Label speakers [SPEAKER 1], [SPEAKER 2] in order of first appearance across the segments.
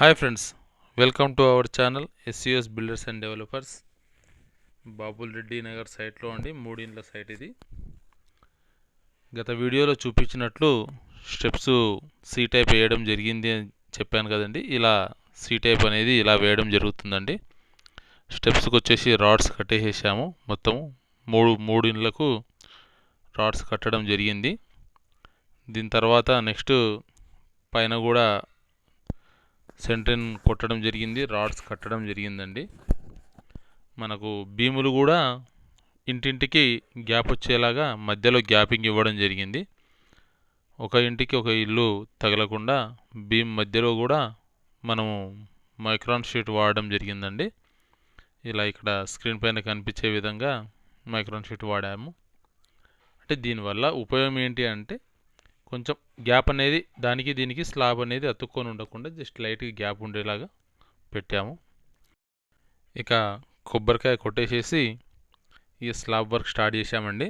[SPEAKER 1] Hi friends welcome to our channel SCS builders and developers Babul Reddy Nagar సైట్లో అండి మూడిండ్ల site ఇది. గత వీడియోలో చూపించినట్లు స్టెప్స్ సీ టైప్ వేయడం జరిగింది అని చెప్పాను కదండి. ఇలా సీ టైప్ అనేది ఇలా వేయడం జరుగుతుందండి. స్టెప్స్కి వచ్చేసి రాడ్స్ కట్టేసేసాము. మొత్తం మూడు మూడు ఇండ్లకు రాడ్స్ కట్టడం జరిగింది. దీని తర్వాత నెక్స్ట్ పైన కూడా సెంట్రిన్ కొట్టడం జరిగింది రాడ్స్ కట్టడం జరిగిందండి. మనకు భీములు కూడా ఇంటింటికి గ్యాప్ వచ్చేలాగా మధ్యలో గ్యాపింగ్ ఇవ్వడం జరిగింది. ఒక ఇంటికి ఒక ఇల్లు తగలకుండా భీమ్ మధ్యలో కూడా మనము మైక్రాన్ షీట్ వాడడం జరిగిందండి. ఇలా ఇక్కడ స్క్రీన్ పైన కనిపించే విధంగా మైక్రాన్ షీట్ వాడాము. అంటే దీనివల్ల ఉపయోగం ఏంటి అంటే కొంచెం గ్యాప్ అనేది దానికి దీనికి స్లాబ్ అనేది అతుక్కొని ఉండకుండా జస్ట్ లైట్గా గ్యాప్ ఉండేలాగా పెట్టాము. ఇక కొబ్బరికాయ కొట్టేసేసి ఈ స్లాబ్ వర్క్ స్టార్ట్ చేసామండి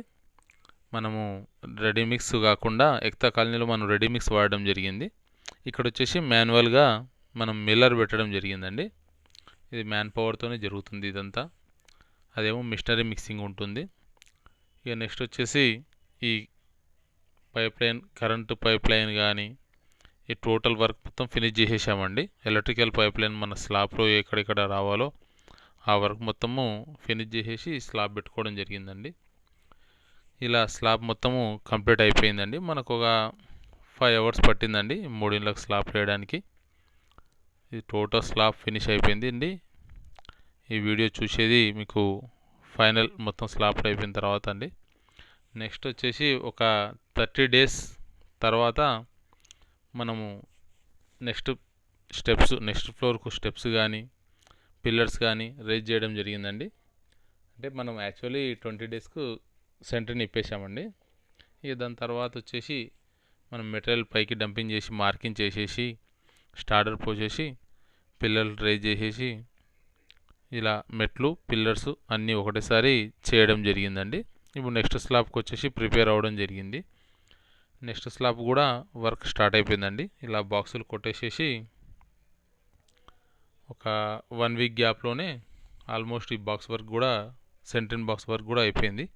[SPEAKER 1] మనము రెడీ మిక్స్ కాకుండా ఎక్తా కాలనీలో మనం రెడీ మిక్స్ వాడడం జరిగింది. ఇక్కడ వచ్చేసి మాన్యువల్గా మనం మిల్లర్ పెట్టడం జరిగిందండి. ఇది మ్యాన్ పవర్తోనే జరుగుతుంది ఇదంతా. అదేమో మిషనరీ మిక్సింగ్ ఉంటుంది. ఇక నెక్స్ట్ వచ్చేసి ఈ పైప్లైన్ కరెంటు పైప్ లైన్ కానీ ఈ టోటల్ వర్క్ మొత్తం ఫినిష్ చేసేసామండి. ఎలక్ట్రికల్ పైప్లైన్ మన స్లాబ్లో ఎక్కడెక్కడ రావాలో ఆ వర్క్ మొత్తము ఫినిష్ చేసేసి స్లాబ్ పెట్టుకోవడం జరిగిందండి. ఇలా స్లాబ్ మొత్తము కంప్లీట్ అయిపోయిందండి. మనకు ఒక ఫైవ్ అవర్స్ పట్టిందండి మూడింళ్ళకి స్లాబ్ వేయడానికి. ఇది టోటల్ స్లాబ్ ఫినిష్ అయిపోయింది అండి ఈ వీడియో చూసేది మీకు ఫైనల్ మొత్తం స్లాబ్ అయిపోయిన తర్వాత అండి. నెక్స్ట్ వచ్చేసి ఒక థర్టీ డేస్ తర్వాత మనము నెక్స్ట్ స్టెప్స్ నెక్స్ట్ ఫ్లోర్కు స్టెప్స్ కానీ పిల్లర్స్ కానీ రేజ్ చేయడం జరిగిందండి. అంటే మనం యాక్చువల్లీ ట్వంటీ డేస్కు సెంటర్ని ఇప్పేసామండి ఇక దాని తర్వాత వచ్చేసి మనం మెటీరియల్ పైకి డంపింగ్ చేసి మార్కింగ్ చేసేసి స్టార్టర్ పోసేసి పిల్లర్లు రేజ్ చేసేసి ఇలా మెట్లు పిల్లర్స్ అన్నీ ఒకటేసారి చేయడం జరిగిందండి. ఇప్పుడు నెక్స్ట్ స్లాబ్కి వచ్చేసి ప్రిపేర్ అవ్వడం జరిగింది. నెక్స్ట్ స్లాబ్ కూడా వర్క్ స్టార్ట్ అయిపోయిందండి. ఇలా బాక్సులు కొట్టేసేసి ఒక వన్ వీక్ గ్యాప్లోనే ఆల్మోస్ట్ ఈ బాక్స్ వర్క్ కూడా సెంట్రిన్ బాక్స్ వర్క్ కూడా అయిపోయింది.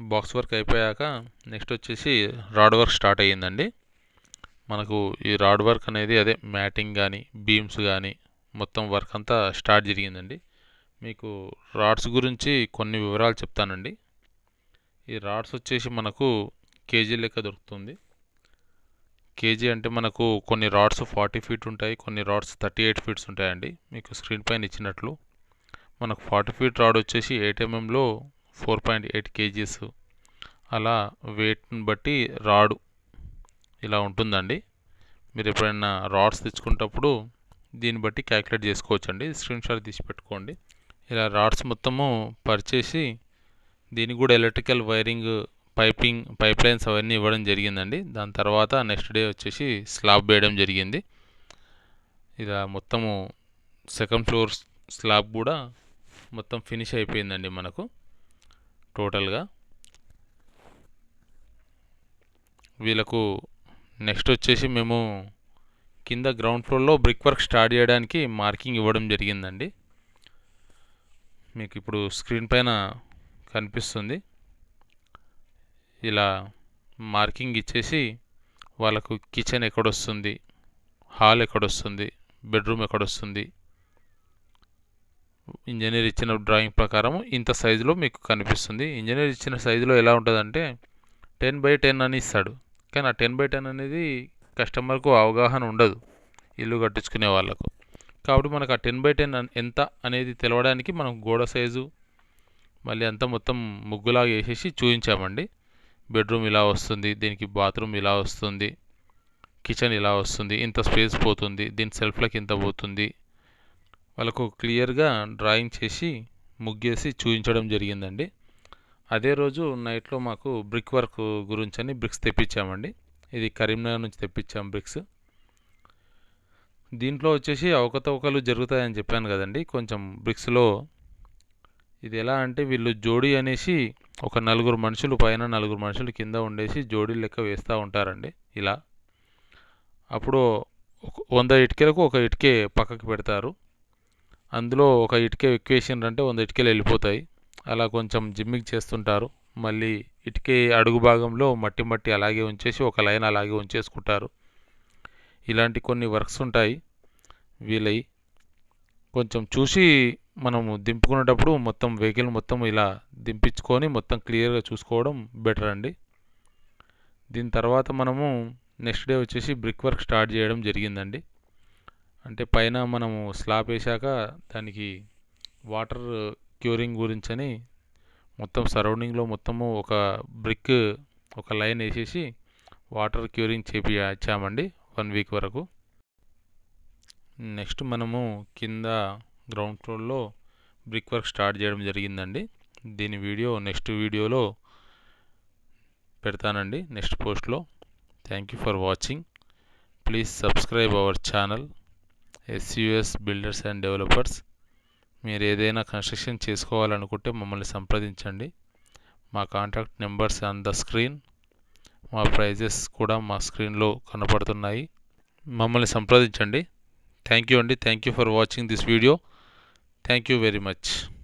[SPEAKER 1] బాక్స్ వర్క్ అయిపోయాక నెక్స్ట్ వచ్చేసి రాడ్ వర్క్ స్టార్ట్ అయ్యిందండి. మనకు ఈ రాడ్ వర్క్ అనేది అదే మ్యాటింగ్ కానీ బీమ్స్ కానీ మొత్తం వర్క్ అంతా స్టార్ట్ జరిగిందండి. మీకు రాడ్స్ గురించి కొన్ని వివరాలు చెప్తానండి. ఈ రాడ్స్ వచ్చేసి మనకు కేజీ లెక్క దొరుకుతుంది. కేజీ అంటే మనకు కొన్ని రాడ్స్ ఫార్టీ ఫీట్ ఉంటాయి కొన్ని రాడ్స్ థర్టీ ఎయిట్ ఫీట్స్ ఉంటాయండి. మీకు స్క్రీన్ పైన ఇచ్చినట్లు మనకు ఫార్టీ ఫీట్ రాడ్ వచ్చేసి ఎయిట్ ఎంఎంలో ఫోర్ పాయింట్ ఎయిట్ కేజీస్. అలా వెయిట్ని బట్టి రాడు ఇలా ఉంటుందండి. మీరు ఎప్పుడైనా రాడ్స్ తెచ్చుకునేటప్పుడు దీన్ని బట్టి క్యాలిక్యులేట్ చేసుకోవచ్చండి. స్క్రీన్ షాట్ తీసి పెట్టుకోండి. ఇలా రాడ్స్ మొత్తము పరిచేసి దీనికి కూడా electrical wiring piping pipe lines అవన్నీ ఇవ్వడం జరిగిందండి. దాని తర్వాత నెక్స్ట్ డే వచ్చేసి స్లాబ్ వేయడం జరిగింది. ఇలా మొత్తము సెకండ్ ఫ్లోర్ స్లాబ్ కూడా మొత్తం ఫినిష్ అయిపోయిందండి మనకు టోటల్గా. వీళ్ళకు నెక్స్ట్ వచ్చేసి మేము కింద గ్రౌండ్ ఫ్లోర్లో బ్రిక్ వర్క్ స్టార్ట్ చేయడానికి మార్కింగ్ ఇవ్వడం జరిగిందండి. మీకు ఇప్పుడు స్క్రీన్ పైన కనిపిస్తుంది. ఇలా మార్కింగ్ ఇచ్చేసి వాళ్ళకు కిచెన్ ఎక్కడొస్తుంది హాల్ ఎక్కడొస్తుంది బెడ్రూమ్ ఎక్కడొస్తుంది ఇంజనీర్ ఇచ్చిన డ్రాయింగ్ ప్రకారం ఇంత సైజులో మీకు కనిపిస్తుంది. ఇంజనీర్ ఇచ్చిన సైజులో ఎలా ఉంటుందంటే టెన్ బై టెన్ అని ఇస్తాడు. కానీ ఆ టెన్ బై టెన్ అనేది కస్టమర్కు అవగాహన ఉండదు ఇల్లు కట్టించుకునే వాళ్ళకు. కాబట్టి మనకు ఆ టెన్ బై టెన్ ఎంత అనేది తెలవడానికి మనం గోడ సైజు మళ్ళీ అంతా మొత్తం ముగ్గులాగా వేసేసి చూపించామండి బెడ్రూమ్ ఇలా వస్తుంది దీనికి బాత్రూమ్ ఇలా వస్తుంది కిచెన్ ఇలా వస్తుంది ఇంత స్పేస్ పోతుంది దీని సెల్ఫ్లకి ఇంత పోతుంది. వాళ్ళకు క్లియర్గా డ్రాయింగ్ చేసి ముగ్గేసి చూపించడం జరిగిందండి. అదే రోజు నైట్లో మాకు బ్రిక్ వర్క్ గురించి అని బ్రిక్స్ తెప్పించామండి. ఇది కరీంనగర్ నుంచి తెప్పించాం బ్రిక్స్. దీంట్లో వచ్చేసి అవకతవకలు జరుగుతాయని చెప్పాను కదండి. కొంచెం బ్రిక్స్లో ఇది ఎలా అంటే వీళ్ళు జోడీ అనేసి ఒక నలుగురు మనుషులు పైన నలుగురు మనుషులు కింద ఉండేసి జోడీ లెక్క వేస్తూ ఉంటారండి ఇలా. అప్పుడు వంద ఇటుకలకు ఒక ఇటుకే పక్కకి పెడతారు. అందులో ఒక ఇటుకే ఎక్కువేసినారంటే వంద ఇటుకలు వెళ్ళిపోతాయి. అలా కొంచెం జిమ్మింగ్ చేస్తుంటారు. మళ్ళీ ఇటుకే అడుగు భాగంలో మట్టి మట్టి అలాగే ఉంచేసి ఒక లైన్ అలాగే ఉంచేసుకుంటారు. ఇలాంటి కొన్ని వర్క్స్ ఉంటాయి. వీలై కొంచెం చూసి మనము దింపుకునేటప్పుడు మొత్తం వెహికల్ మొత్తం ఇలా దింపించుకొని మొత్తం క్లియర్గా చూసుకోవడం బెటర్ అండి. దీని తర్వాత మనము నెక్స్ట్ డే వచ్చేసి బ్రిక్ వర్క్ స్టార్ట్ చేయడం జరిగిందండి. అంటే పైన మనము స్లాబ్ వేసాక దానికి వాటర్ క్యూరింగ్ గురించని మొత్తం సరౌండింగ్లో మొత్తము ఒక బ్రిక్ ఒక లైన్ వేసేసి వాటర్ క్యూరింగ్ చేపి ఇచ్చామండి వన్ వీక్ వరకు. నెక్స్ట్ మనము కింద గ్రౌండ్ ఫ్లోర్లో బ్రిక్ వర్క్ స్టార్ట్ చేయడం జరిగిందండి. దీని వీడియో నెక్స్ట్ వీడియోలో పెడతానండి నెక్స్ట్ పోస్ట్లో. Thank you for watching please subscribe our channel SUS builders and developers మీరు ఏదైనా కన్స్ట్రక్షన్ చేసుకోవాలనుకుంటే మమ్మల్ని సంప్రదించండి. మా contact numbers on the screen. మా ప్రైజెస్ కూడా మా స్క్రీన్లో కనపడుతున్నాయి. మమ్మల్ని సంప్రదించండి. థ్యాంక్ యూ అండి. Thank you for watching this video thank you very much